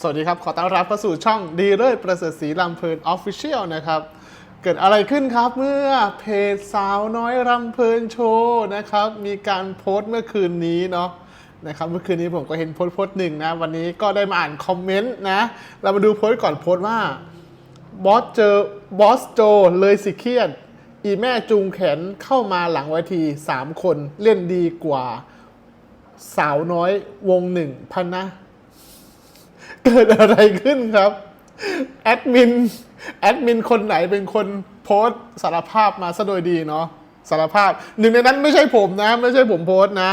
สวัสดีครับ ขอต้อนรับเข้าสู่ช่องดีเลิศประเสริฐศรีลำเพลินออฟฟิเชียลนะครับ เกิดอะไรขึ้นครับเมื่อเพจสาวน้อยรำเพลินโชว์นะครับ มีการโพสต์เมื่อคืนนี้เนาะนะครับเมื่อคืนนี้ผมก็เห็นโพสต์โพสต์หนึ่งนะ วันนี้ก็ได้มาอ่านคอมเมนต์นะ เรามาดูโพสต์ก่อนโพสต์ว่าบอสเจอบอสโจเลยสิเครียด อีแม่จูงแขนเข้ามาหลังเวทีสามคนเล่นดีกว่า สาวน้อยวงหนึ่งพันนะ เกิดอะไรขึ้นครับ แอดมิน แอดมินคนไหนเป็นคนโพสสารภาพมาซะโดยดีเนาะสารภาพ หนึ่งในนั้นไม่ใช่ผมนะ ไม่ใช่ผมโพสนะ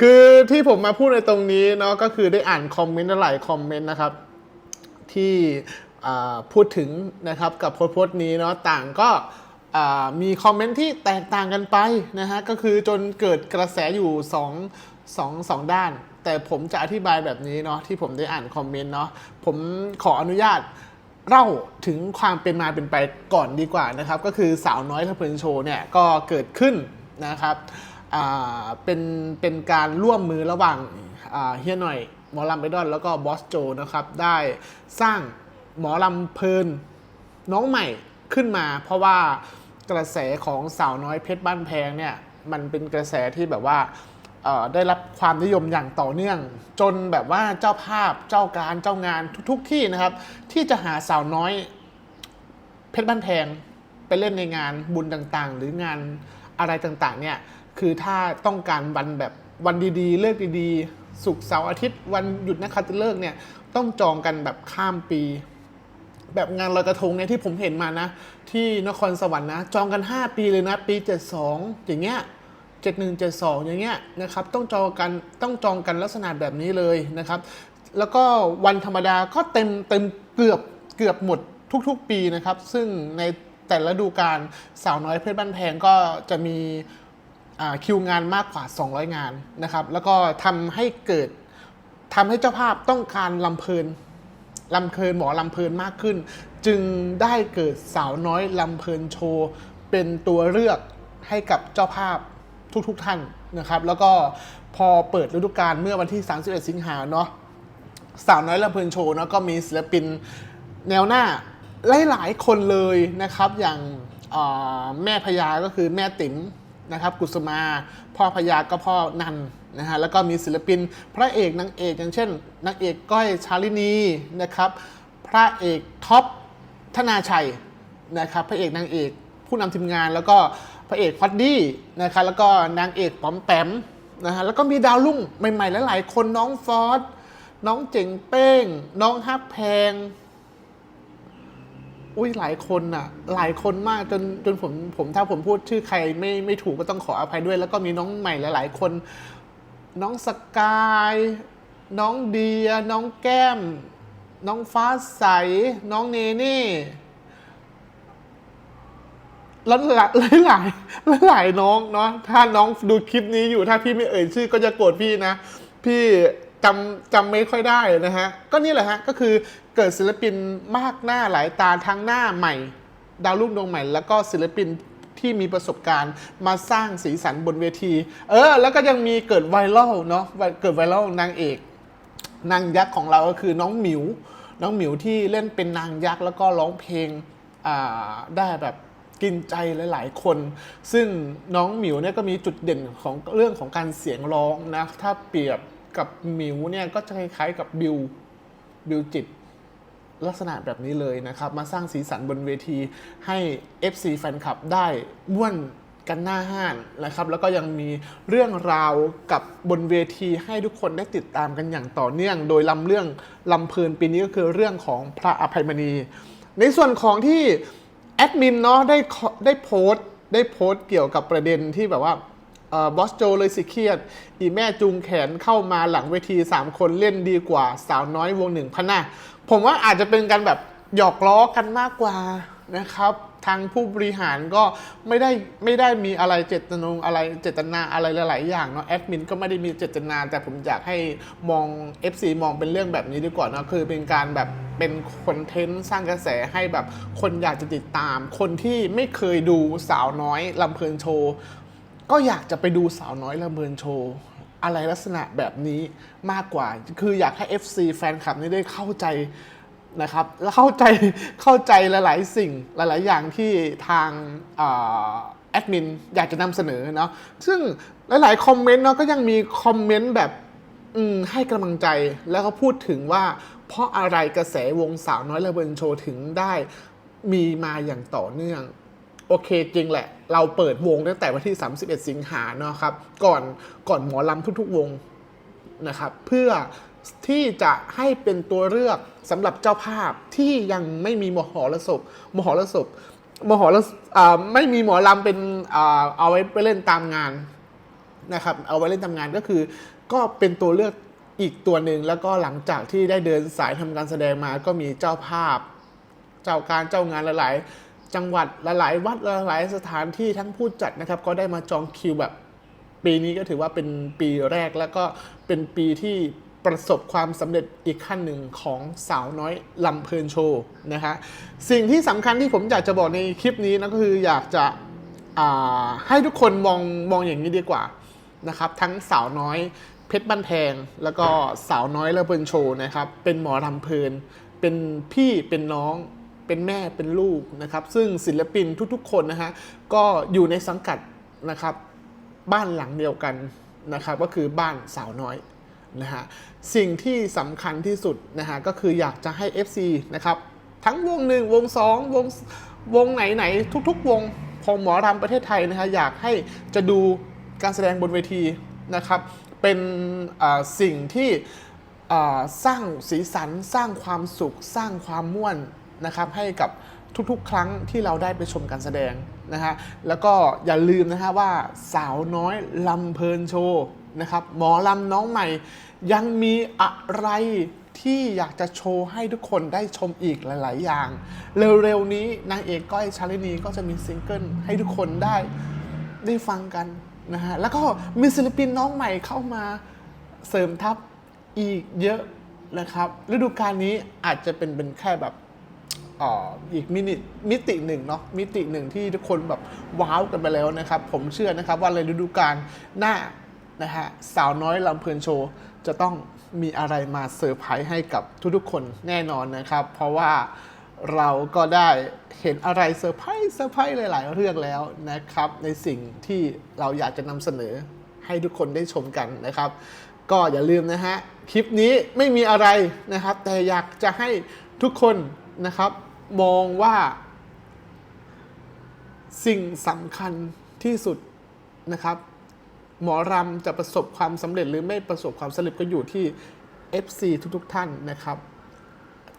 คือที่ผมมาพูดในตรงนี้เนาะก็คือได้อ่านคอมเมนต์หลายคอมเมนต์นะครับ ที่พูดถึงนะครับกับโพสโพสนี้เนาะต่างก็มีคอมเมนต์ที่แตกต่างกันไปนะฮะก็คือจนเกิดกระแสอยู่2องสองสองด้าน แต่ผมจะอธิบายแบบนี้เนาะที่ผมได้อ่านคอมเมนต์เนาะผมขออนุญาตเล่าถึงความเป็นมาเป็นไปก่อนดีกว่านะครับ ก็คือสาวน้อยทะเพลินโชว์เนี่ยก็เกิดขึ้นนะครับเป็นเป็นการร่วมมือระหว่างเฮียหน่อยหมอลำไอดอลแล้วก็บอสโจนะครับ ได้สร้างหมอลำเพลินน้องใหม่ขึ้นมา เพราะว่ากระแสของสาวน้อยเพชรบ้านแพงเนี่ยมันเป็นกระแสที่แบบว่า ได้รับความนิยมอย่างต่อเนื่อง จนแบบว่าเจ้าภาพเจ้าการเจ้างานทุกๆที่นะครับ ที่จะหาสาวน้อย เพชรบ้านแพงไปเล่นในงานบุญต่างๆ หรืองานอะไรต่างๆ เนี่ยคือถ้าต้องการวันแบบวันดีๆ เลิกดีๆสุกเสาร์อาทิตย์ วันหยุดนักขัตฤกษ์เนี่ยต้องจองกันแบบข้ามปี แบบงานลอยกระทงเนี่ยที่ผมเห็นมานะ ที่นครสวรรค์นะ จองกัน 5 ปีเลยนะ ปี 72 อย่างเงี้ย 7172 อย่างเงี้ยนะครับต้องจองกันต้องจองกันลักษณะแบบนี้เลยนะครับ แล้วก็วันธรรมดาก็เต็มเต็มเกือบเกือบหมดทุกๆปีนะครับ ซึ่งในแต่ละดูกาลสาวน้อยเพชรบ้านแพงก็จะมีคิวงานมากกว่า 200 งานนะครับ แล้วก็ทำให้เกิดทำให้เจ้าภาพต้องการลำเพลินลำเพลินหมอลำเพลินมากขึ้น จึงได้เกิดสาวน้อยลำเพลินโชว์ เป็นตัวเลือกให้กับเจ้าภาพ ทุกๆทท่านนะครับ แล้วก็พอเปิดฤดูกาลเมื่อวันที่ 31 สิงหาเนาะสาวน้อยลำเพลินโชว์เนาะก็มีศิลปินแนวหน้าหลายๆคนเลยนะครับ อย่างแม่พญาก็คือแม่ติ๋มนะครับ กุสมา พ่อพญาก็พ่อนันนะฮะแล้วก็มีศิลปินพระเอกนางเอกอย่างเช่นนางเอกก้อยชาลินีนะครับ พระเอกท็อปธนาชัยนะครับ พระเอกนางเอก ผู้นำทีมงาน แล้วก็พระเอกฟัดดี้นะครับแล้วก็นางเอกป๋อมแปมนะฮะแล้วก็มีดาวรุ่งใหม่ๆหลายๆ คนน้องฟอสน้องเจ๋งเป้ง น้องฮักแพง อุ้ยหลายคนน่ะ หลายคนมากจนจนผมผมถ้าผมพูดชื่อใครไม่ไม่ถูกก็ต้องขออภัยด้วย แล้วก็มีน้องใหม่หลาย ๆ คน น้องสกาย น้องเดีย น้องแก้ม น้องฟ้าใส น้องเนเน่ แล้วหลายหลายหลายหลายน้องเนาะถ้าน้องดูคลิปนี้อยู่ถ้าพี่ไม่เอ่ยชื่อก็จะโกรธพี่นะ พี่จำจำไม่ค่อยได้นะฮะ ก็นี่แหละฮะ ก็คือเกิดศิลปินมากหน้าหลายตาทั้งหน้าใหม่ ดาวรุ่งดวงใหม่ แล้วก็ศิลปินที่มีประสบการณ์มาสร้างสีสันบนเวที เออ แล้วก็ยังมีเกิดไวรัลเนาะเกิดไวรัลนางเอก นางยักษ์ของเราก็คือน้องหมิว น้องหมิวที่เล่นเป็นนางยักษ์แล้วก็ร้องเพลงได้แบบ กินใจหลาย ๆ คน ซึ่งน้องหมิวเนี่ยก็มีจุดเด่นของเรื่องของการเสียงร้องนะ ถ้าเปรียบกับหมิวเนี่ยก็จะคล้ายๆกับบิวบิวจิตลักษณะแบบนี้เลยนะครับ มาสร้างสีสันบนเวทีให้ FC แฟนคลับได้ม่วนกันหน้าห้านนะครับ แล้วก็ยังมีเรื่องราวกับบนเวทีให้ทุกคนได้ติดตามกันอย่างต่อเนื่อง โดยลำเรื่องลำเพลินปีนี้ก็คือเรื่องของพระอภัยมณี ในส่วนของที่ แอดมินเนาะได้ได้โพสต์ได้โพสต์เกี่ยวกับประเด็นที่แบบว่าบอสโจเลยสิเครียด อีแม่จูงแขนเข้ามาหลังเวที 3 คนเล่นดีกว่าสาวน้อยวงหนึ่งพนะผมว่าอาจจะเป็นการแบบหยอกล้อกันมากกว่านะครับ ทางผู้บริหารก็ไม่ได้ไม่ได้มีอะไรเจตนงอะไรเจตนาอะไรหลาย ๆ อย่างเนาะแอดมินก็ไม่ได้มีเจตนา แต่ผมอยากให้มอง FC มองเป็นเรื่องแบบนี้ดีกว่าเนะคือเป็นการแบบเป็นคอนเทนต์สร้างกระแสให้แบบคนอยากจะติดตาม คนที่ไม่เคยดูสาวน้อยลำเพลินโชว์ก็อยากจะไปดูสาวน้อยละเมินโชว์อะไรลักษณะแบบนี้มากกว่า คืออยากให้ FC แฟนคลับนี่ได้เข้าใจ นะครับแล้วเข้าใจเข้าใจหลาย ๆ สิ่งหลาย ๆ อย่างที่ทางแอดมินอยากจะนำเสนอเนาะซึ่งหลาย ๆ คอมเมนต์เนาะก็ยังมีคอมเมนต์แบบอืให้กำลังใจแล้วก็พูดถึงว่า เพราะอะไรกระแสวงสาวน้อยระเบิดโชว์ถึงได้มีมาอย่างต่อเนื่อง โอเคจริงแหละ เราเปิดวงตั้งแต่วันที่ 31 สิงหาเนาะครับ ก่อนก่อนหมอลำทุกๆวงนะครับ เพื่อ ที่จะให้เป็นตัวเลือกสำหรับเจ้าภาพที่ยังไม่มีมหรสพมหรสพมหรสไม่มีหมอลำเป็นเอาไว้ไปเล่นตามงานนะครับ เอาไว้เล่นทำงานก็คือ ก็เป็นตัวเลือกอีกตัวหนึ่งแล้วก็หลังจากที่ได้เดินสายทำการแสดงมาก็มีเจ้าภาพ เจ้าการเจ้างานหลาย ๆ จังหวัดหลาย ๆ วัดหลาย ๆ สถานที่ทั้งผู้จัดนะครับ ก็ได้มาจองคิวแบบปีนี้ก็ถือว่าเป็นปีแรกแล้วก็เป็นปีที่ ประสบความสำเร็จอีกขั้นหนึ่งของสาวน้อยลำเพลินโชว์นะฮะสิ่งที่สำคัญที่ผมอยากจะบอกในคลิปนี้นะก็คืออยากจะให้ทุกคนมองมองอย่างนี้ดีกว่านะครับทั้งสาวน้อยเพชรบันแพงแล้วก็สาวน้อยลำเพลินโชว์นะครับเป็นหมอลำเพลิน เป็นพี่เป็นน้องเป็นแม่เป็นลูกนะครับ ซึ่งศิลปินทุกๆ คนนะฮะก็อยู่ในสังกัดนะครับบ้านหลังเดียวกันนะครับ ก็คือบ้านสาวน้อย นะฮะสิ่งที่สำคัญที่สุดนะฮะก็คืออยากจะให้ FC นะครับทั้งวงหนึ่งวงสองวงวงไหนไหนๆทุก ๆ วงของหมอรำประเทศไทยนะฮะอยากให้จะดูการแสดงบนเวทีนะครับเป็นสิ่งที่สร้างสีสันสร้างความสุข สร้างความม่วนนะครับให้กับทุกๆ ครั้งที่เราได้ไปชมการแสดงนะฮะแล้วก็อย่าลืมนะฮะว่าสาวน้อยลำเพลินโชว์นะครับหมอลำน้องใหม่ ยังมีอะไรที่อยากจะโชว์ให้ทุกคนได้ชมอีกหลาย ๆ อย่าง เร็ว ๆ นี้นางเอกก้อยชาลินีก็จะมีซิงเกิลให้ทุกคนได้ได้ฟังกันนะฮะ แล้วก็มีศิลปินน้องใหม่เข้ามาเสริมทัพอีกเยอะนะครับฤดูกาลนี้อาจจะเป็นเป็นแค่แบบอีกมินิมิติหนึ่งเนาะมิติหนึ่งที่ทุกคนแบบว้าวกันไปแล้วนะครับ ผมเชื่อนะครับว่าในฤดูกาลหน้านะฮะสาวน้อยลำเพลินโชว์ จะต้องมีอะไรมาเซอร์ไพรส์ให้กับทุกๆคนแน่นอนนะครับ เพราะว่าเราก็ได้เห็นอะไรเซอร์ไพรส์เซอร์ไพรส์หลาย ๆ เรื่องแล้วนะครับ ในสิ่งที่เราอยากจะนำเสนอให้ทุกคนได้ชมกันนะครับ ก็อย่าลืมนะฮะ คลิปนี้ไม่มีอะไรนะครับ แต่อยากจะให้ทุกคนนะครับมองว่า สิ่งสำคัญที่สุดนะครับ หมอรำจะประสบความสำเร็จหรือไม่ประสบความสำเร็จก็อยู่ที่ FC ทุกๆท่านนะครับ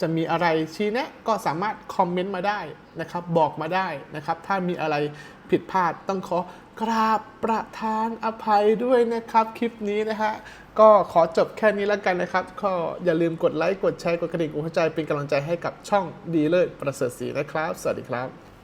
จะมีอะไรชี้แนะก็สามารถคอมเมนต์มาได้นะครับ บอกมาได้นะครับ ถ้ามีอะไรผิดพลาดต้องขอกราบประทานอภัยด้วยนะครับ คลิปนี้นะฮะก็ขอจบแค่นี้แล้วกันนะครับ ก็อย่าลืมกดไลค์กดแชร์กดกระดิ่งหัวใจเป็นกำลังใจให้กับช่องดีเลยประเสริฐศรีนะครับ สวัสดีครับ